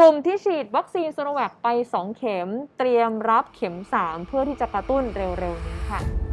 กลุ่มที่ฉีดวัคซีนโซโนแวคไป 2 เข็ม เตรียมรับเข็ม 3 เพื่อที่จะกระตุ้นเร็วๆนี้ค่ะ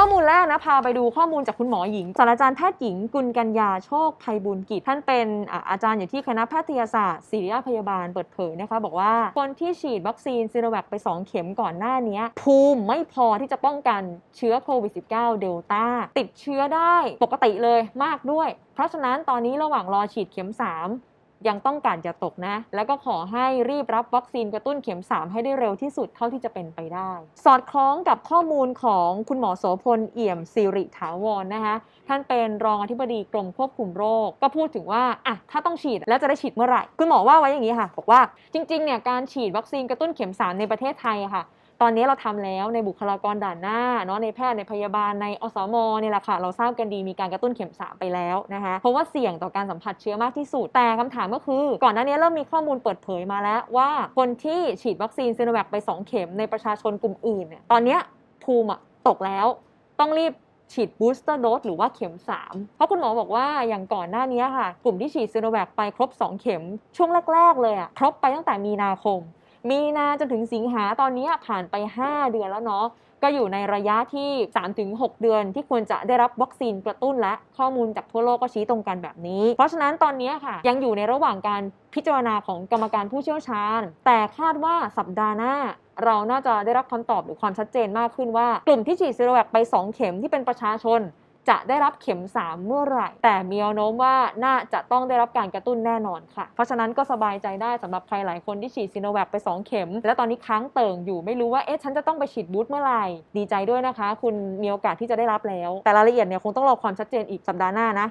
ข้อมูลแรกนะพาไปดูข้อมูลจากคุณหมอหญิงศาสตราจารย์แพทย์หญิงกุลกัญญาโชคไพบุญกิจ ท่านเป็นอาอาจารย์อยู่ที่คณะแพทยศาสตร์ศิริราชพยาบาลเปิดเผยนะคะ บอกว่าคนที่ฉีดวัคซีนซีโนแวคไป 2 เข็มก่อนหน้านี้ภูมิไม่พอที่จะป้องกันเชื้อโควิด -19 เดลต้าติดเชื้อได้ปกติเลยมากด้วย เพราะฉะนั้นตอนนี้ระหว่างรอฉีดเข็ม 3 ยังต้องการจะตกนะ แล้วก็ขอให้รีบรับวัคซีนกระตุ้นเข็ม 3 ให้ได้เร็วที่สุดเท่าที่จะเป็นไปได้ สอดคล้องกับข้อมูลของคุณหมอโสพลเอี่ยมสิริถาวรนะคะท่านเป็นรองอธิบดีกรมควบคุมโรค ก็พูดถึงว่าอะถ้าต้องฉีดแล้วจะได้ฉีดเมื่อไหร่ คุณหมอว่าไว้อย่างนี้ค่ะ บอกว่าจริงๆเนี่ยการฉีดวัคซีนกระตุ้นเข็ม 3 ในประเทศไทยค่ะ ตอนนี้เราทำแล้วในบุคลากรด่านหน้าเนาะในแพทย์ในพยาบาลในอสมเนี่ยแหละค่ะเราทราบกันดีมีการกระตุ้นเข็ม3ไปแล้วนะคะเพราะว่าเสี่ยงต่อการสัมผัสเชื้อมากที่สุด แต่คำถามก็คือ ก่อนหน้านี้เริ่มมีข้อมูลเปิดเผยมาแล้วว่าคนที่ฉีดวัคซีนซีโนแวคไป 2 เข็มในประชาชนกลุ่มอื่นเนี่ยตอนนี้ภูมิตกแล้ว ต้องรีบฉีดบูสเตอร์โดสหรือว่าเข็ม 3 เพราะคุณหมอบอกว่าอย่างก่อนหน้านี้ค่ะ กลุ่มที่ฉีดซีโนแวคไปครบ 2 เข็มช่วงแรก ๆ เลยอะครบไปตั้งแต่มีนาคม มีนาจนถึงสิงหาตอนนี้ผ่านไป 5 เดือนแล้วเนาะก็อยู่ในระยะที่ 3-6 เดือนที่ควรจะได้รับวัคซีนกระตุ้นและข้อมูลจากทั่วโลกก็ชี้ตรงกันแบบนี้ เพราะฉะนั้นตอนนี้ค่ะ ยังอยู่ในระหว่างการพิจารณาของกรรมการผู้เชี่ยวชาญ แต่คาดว่าสัปดาห์หน้า เราน่าจะได้รับคำตอบหรือความชัดเจนมากขึ้นว่า กลุ่มที่ฉีดซีโนแวคไป 2 เข็มที่เป็นประชาชน จะได้รับเข็ม 3 เมื่อไหร่ แต่มีแนวโน้มว่าน่าจะต้องได้รับการกระตุ้นแน่นอนค่ะ เพราะฉะนั้นก็สบายใจได้สำหรับใครหลายคนที่ฉีดซีโนแวคไป 2 เข็ม แล้วตอนนี้ค้างเติ่งอยู่ไม่รู้ว่าเอ๊ะฉันจะต้องไปฉีดบูสต์เมื่อไหร่ ดีใจด้วยนะคะ คุณมีโอกาสที่จะได้รับแล้ว แต่รายละเอียดเนี่ยคงต้องรอความชัดเจนอีกสัปดาห์หน้านะ